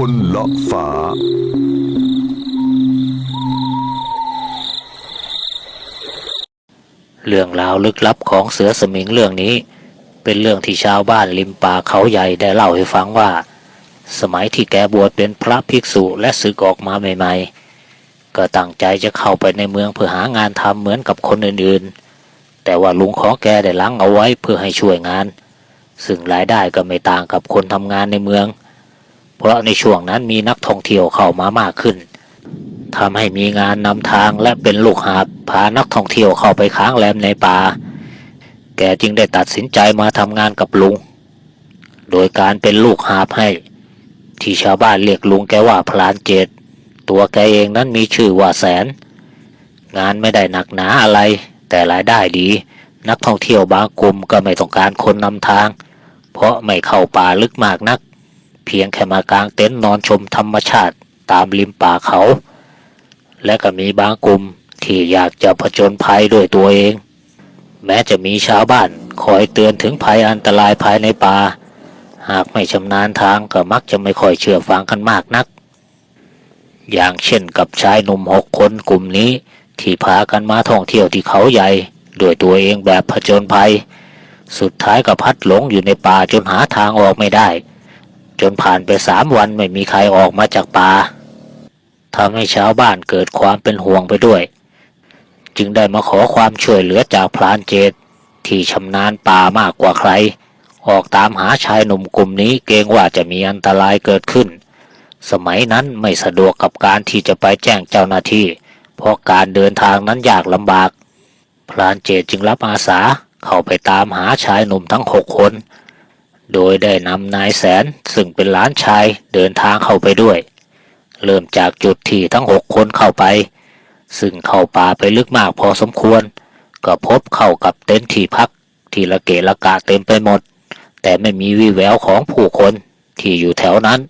คนละฟ้า เรื่องราวลึกลับของเสือสมิงเรื่องนี้ เป็นเรื่องที่ชาวบ้านริมป่าเขาใหญ่ได้เล่าให้ฟังว่า สมัยที่แกบวชเป็นพระภิกษุและศึกออกมาใหม่ ๆ ก็ตั้งใจจะเข้าไปในเมืองเพื่อหางานทำเหมือนกับคนอื่นๆ แต่ว่าลุงขอแกได้ลังเอาไว้เพื่อให้ช่วยงาน ซึ่งรายได้ก็ไม่ต่างกับคนทำงานในเมืองเเพราะในช่วงนั้นมีนักท่องเที่ยวเข้ามามากขึ้นทำให้มีงานนำทางและเป็นลูกหาบพานักท่องเที่ยวเข้าไปค้างแรมในป่า แกจึงได้ตัดสินใจมาทำงานกับลุง โดยการเป็นลูกหาบให้ ที่ชาวบ้านเรียกลุงแกว่าพลานเจดตัวแกเองนั้นมีชื่อว่าแสน งานไม่ได้หนักหนาอะไร แต่รายได้ดี นักท่องเที่ยวบางกลุ่มก็ไม่ต้องการคนนำทาง เพราะไม่เข้าป่าลึกมากนัก เพียงแค่มากางเต็นท์นอนชมธรรมชาติตามริมป่าเขา และก็มีบางกลุ่มที่อยากจะผจญภัยด้วยตัวเอง แม้จะมีชาวบ้านคอยเตือนถึงภัยอันตรายภายในป่า หากไม่ชำนาญทางก็มักจะไม่ค่อยเชื่อฟังกันมากนัก อย่างเช่นกับชายหนุ่มหกคนกลุ่มนี้ที่พากันมาท่องเที่ยวที่เขาใหญ่ด้วยตัวเองแบบผจญภัย สุดท้ายก็พัดหลงอยู่ในป่าจนหาทางออกไม่ได้ จนผ่านไปสามวันไม่มีใครออกมาจากป่าทำให้ชาวบ้านเกิดความเป็นห่วงไปด้วย จึงได้มาขอความช่วยเหลือจากพรานเจตที่ชำนาญป่ามากกว่าใคร ออกตามหาชายหนุ่มกลุ่มนี้เกรงว่าจะมีอันตรายเกิดขึ้น สมัยนั้นไม่สะดวกกับการที่จะไปแจ้งเจ้าหน้าที่ เพราะการเดินทางนั้นยากลำบาก พรานเจตจึงรับอาสาเข้าไปตามหาชายหนุ่มทั้งหกคน โดยได้นำนายแสนซึ่งเป็นหลานชายเดินทางเข้าไปด้วย เริ่มจากจุดที่ทั้งหกคนเข้าไป ซึ่งเข้าป่าไปลึกมากพอสมควร ก็พบเข้ากับเต็นท์ที่พัก ที่ละเกะละกะเต็มไปหมด แต่ไม่มีวี่แววของผู้คนที่อยู่แถวนั้น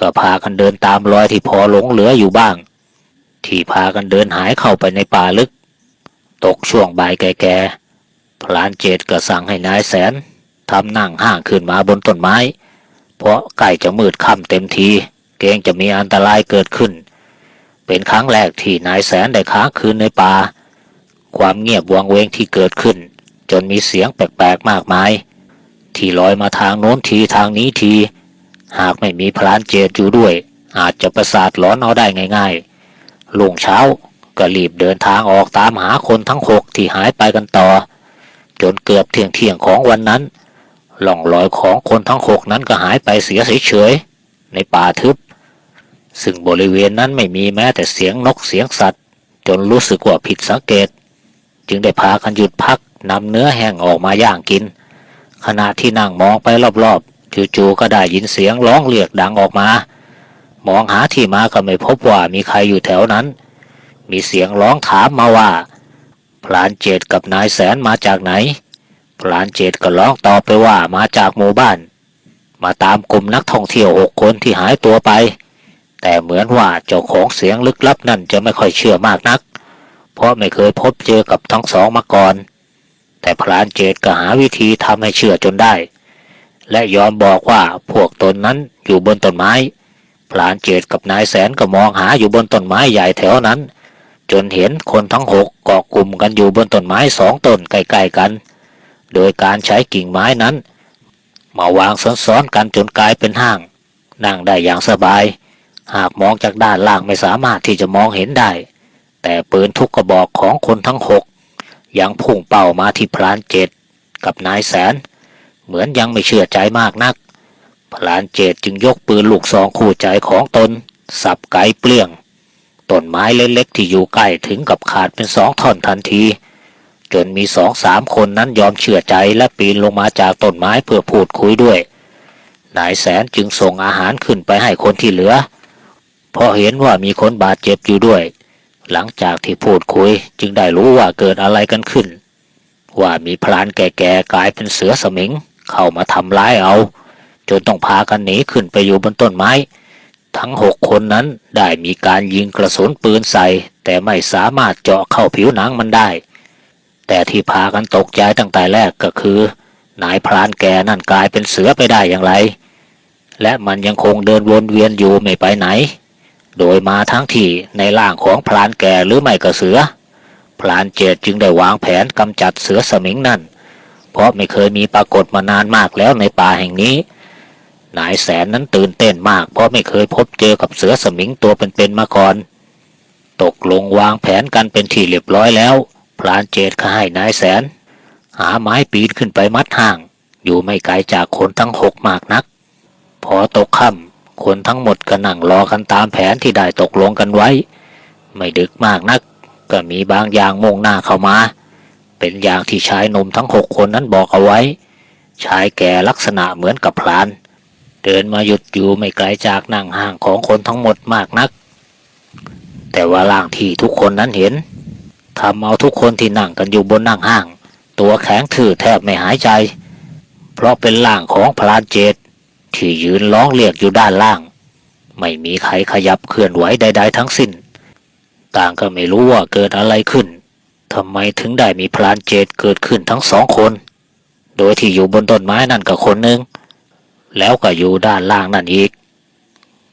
ก็พากันเดินตามรอยที่พอหลงเหลืออยู่บ้าง ที่พากันเดินหายเข้าไปในป่าลึก ตกช่วงบ่ายแก่ๆพลานเจตก็สั่งให้นายแสน ทำนั่งห่างขึ้นมาบนต้นไม้ เพราะใกล้จะมืดค่ำเต็มที เกรงจะมีอันตรายเกิดขึ้น เป็นครั้งแรกที่นายแสนได้ค้างคืนในป่า ความเงียบวังเวงที่เกิดขึ้น จนมีเสียงแปลกๆมากมาย ที่ลอยมาทางโน้นทีทางนี้ที หากไม่มีพลานเจตอยู่ด้วย อาจจะประสาทหลอนเอาได้ง่ายๆลุงเช้าก็รีบเดินทางออกตามหาคนทั้งหกที่หายไปกันต่อ จนเกือบเที่ยงเที่ยงของวันนั้น ล่องรอยของคนทั้งหกนั้นก็หายไปเสียเฉยๆในป่าทึบ ซึ่งบริเวณนั้นไม่มีแม้แต่เสียงนกเสียงสัตว์ จนรู้สึกว่าผิดสังเกต จึงได้พากันหยุดพักนำเนื้อแห้งออกมาย่างกิน ขณะที่นั่งมองไปรอบๆจู่ๆก็ได้ยินเสียงร้องเรียกดังออกมา มองหาที่มาก็ไม่พบว่ามีใครอยู่แถวนั้น มีเสียงร้องถามมาว่าพลานเจตกับนายแสนมาจากไหน พลานเจตก็ร้องตอบไปว่ามาจากหมู่บ้าน มาตามกลุ่มนักท่องเที่ยวหกคนที่หายตัวไป แต่เหมือนว่าเจ้าของเสียงลึกลับนั่นจะไม่ค่อยเชื่อมากนัก เพราะไม่เคยพบเจอกับทั้งสองมาก่อน แต่พรานเจตก็หาวิธีทำให้เชื่อจนได้ และยอมบอกว่าพวกตนนั้นอยู่บนต้นไม้พรานเจตกับนายแสนก็มองหาอยู่บนต้นไม้ใหญ่แถวนั้น จนเห็นคนทั้งหกเกาะกลุ่มกันอยู่บนต้นไม้สองต้นใกล้ๆกัน โดยการใช้กิ่งไม้นั้น มาวางซ้อนๆกันจนกลายเป็นห้าง นั่งได้อย่างสบาย หากมองจากด้านล่างไม่สามารถที่จะมองเห็นได้ แต่ปืนทุกกระบอกของคนทั้งหกยังพุ่งเป้ามาที่พลานเจตกับนายแสน เหมือนยังไม่เชื่อใจมากนักพลานเจตจึงยกปืนลูกซองคู่ใจของตน สับไกเปลี่ยงต้นไม้เล็กๆที่อยู่ใกล้ถึงกับขาดเป็นสองท่อนทันที จนมีสองสามคนนั้นยอมเชื่อใจและปีนลงมาจากต้นไม้เพื่อพูดคุยด้วย นายแสนจึงส่งอาหารขึ้นไปให้คนที่เหลือ เพราะเห็นว่ามีคนบาดเจ็บอยู่ด้วย หลังจากที่พูดคุยจึงได้รู้ว่าเกิดอะไรกันขึ้น ว่ามีพรานแก่ๆกลายเป็นเสือสมิง เข้ามาทำร้ายเอา จนต้องพากันหนีขึ้นไปอยู่บนต้นไม้ ทั้งหกคนนั้นได้มีการยิงกระสุนปืนใส่ แต่ไม่สามารถเจาะเข้าผิวหนังมันได้ แต่ที่พากันตกใจตั้งแต่แรกก็คือ นายพรานแกนั่นกลายเป็นเสือไปได้อย่างไร และมันยังคงเดินวนเวียนอยู่ไม่ไปไหน โดยมาทั้งที่ในร่างของพรานแกหรือไม่ก็เสือ พรานเจตจึงได้วางแผนกำจัดเสือสมิงนั่น เพราะไม่เคยมีปรากฏมานานมากแล้วในป่าแห่งนี้ นายแสนนั้นตื่นเต้นมาก เพราะไม่เคยพบเจอกับเสือสมิงตัวเป็นๆมาก่อน ตกลงวางแผนกันเป็นที่เรียบร้อยแล้ว รานเจตก็ให้นายแสน หาไม้ปีนขึ้นไปมัดห่าง อยู่ไม่ไกลจากคนทั้งหกมากนัก พอตกค่ำคนทั้งหมดก็นั่งรอกันตามแผนที่ได้ตกลงกันไว้ ไม่ดึกมากนัก ก็มีบางอย่างมุ่งหน้าเข้ามา เป็นอย่างที่ชายหนุ่มทั้งหกคนนั้นบอกเอาไว้ ชายแก่ลักษณะเหมือนกับพราน เดินมาหยุดอยู่ไม่ไกลจากนั่งห่างของคนทั้งหมดมากนัก แต่ว่าร่างที่ทุกคนนั้นเห็น ทำเอาทุกคนที่นั่งกันอยู่บนนั่งห้าง ตัวแข็งทื่อแทบไม่หายใจ เพราะเป็นร่างของพรานเจตที่ยืนร้องเรียกอยู่ด้านล่าง ไม่มีใครขยับเคลื่อนไหวใด ๆ ทั้งสิ้น ต่างก็ไม่รู้ว่าเกิดอะไรขึ้นทำไมถึงได้มีพรานเจตเกิดขึ้นทั้งสองคน โดยที่อยู่บนต้นไม้นั่นกับคนหนึ่งแล้วก็อยู่ด้านล่างนั่นอีก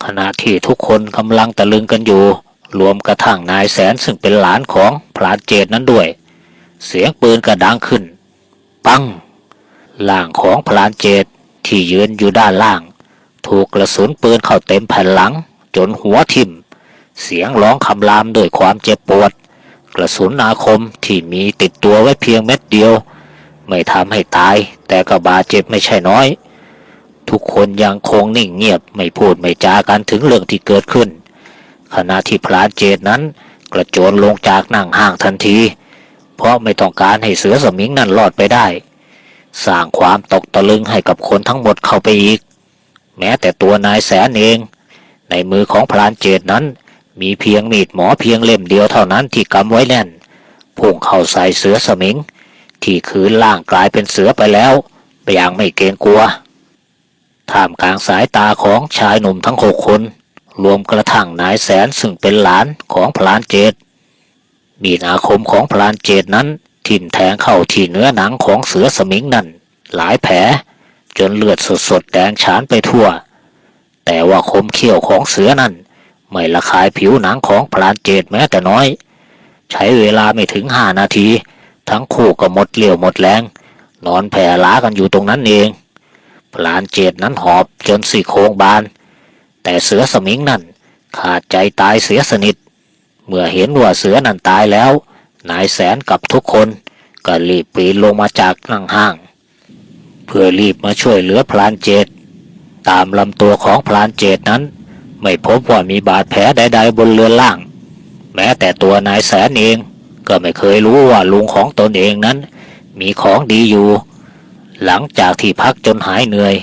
ขณะที่ทุกคนกำลังตะลึงกันอยู่ รวมกระทั่งนายแสนซึ่งเป็นหลานของพรานเจตนั้นด้วย เสียงปืนก็ดังขึ้น ปังล่างของพรานเจตที่ยืนอยู่ด้านล่าง ถูกกระสุนปืนเข้าเต็มแผ่นหลัง จนหัวทิ่ม เสียงร้องคำรามด้วยความเจ็บปวด กระสุนอาคมที่มีติดตัวไว้เพียงเม็ดเดียว ไม่ทำให้ตาย แต่ก็บาดเจ็บไม่ใช่น้อย ทุกคนยังคงนิ่งเงียบไม่พูดไม่จากันถึงเรื่องที่เกิดขึ้น ขณะที่พรานเจตนั้น กระโจนลงจากนั่งห้างทันที เพราะไม่ต้องการให้เสือสมิงนั่นรอดไปได้ สร้างความตกตะลึงให้กับคนทั้งหมดเข้าไปอีก แม้แต่ตัวนายแสนเอง ในมือของพรานเจตนั้น มีเพียงมีดหมอเพียงเล่มเดียวเท่านั้นที่กำไว้แน่นพุ่งเข้าใส่เสือสมิง ที่คืนล่างกลายเป็นเสือไปแล้วอย่างไม่เกรงกลัวท่ามกลางสายตาของชายหนุ่มทั้งหกคน รวมกระทั่งนายแสนซึ่งเป็นหลานของพลานเจตมีอาคมของพลานเจตนั้น ทิ่มแทงเข้าที่เนื้อหนังของเสือสมิงนั่น หลายแผล จนเลือดสดๆแดงฉานไปทั่ว แต่ว่าคมเขี้ยวของเสือนั่น ไม่ละคายผิวหนังของพลานเจตแม้แต่น้อย ใช้เวลาไม่ถึงห้านาที ทั้งคู่ก็หมดเลี่ยวหมดแรง นอนแผ่ล้ากันอยู่ตรงนั้นเองพลานเจตนั้นหอบจนสี่โครงบาน แต่เสือสมิงนั่นขาดใจตายเสียสนิท เมื่อเห็นว่าเสือนั่นตายแล้ว นายแสนกับทุกคนก็รีบปีนลงมาจากหนังห้าง เพื่อรีบมาช่วยเหลือพลานเจตตามลำตัวของพลานเจตนั้น ไม่พบว่ามีบาดแผลใดๆบนเรือนล่าง แม้แต่ตัวนายแสนเองก็ไม่เคยรู้ว่าลุงของตนเองนั้น มีของดีอยู่ หลังจากที่พักจนหายเหนื่อย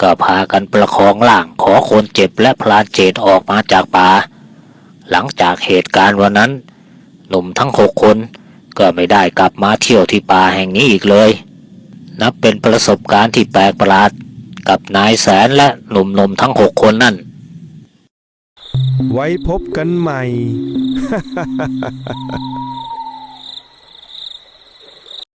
ก็พากันประคองร่างขอคนเจ็บและพลานเจตออกมาจากป่า หลังจากเหตุการณ์วันนั้น หนุ่มทั้งหกคนก็ไม่ได้กลับมาเที่ยวที่ป่าแห่งนี้อีกเลย นับเป็นประสบการณ์ที่แปลกประหลาดกับนายแสนและหนุ่มๆทั้งหกคนนั่น ไว้พบกันใหม่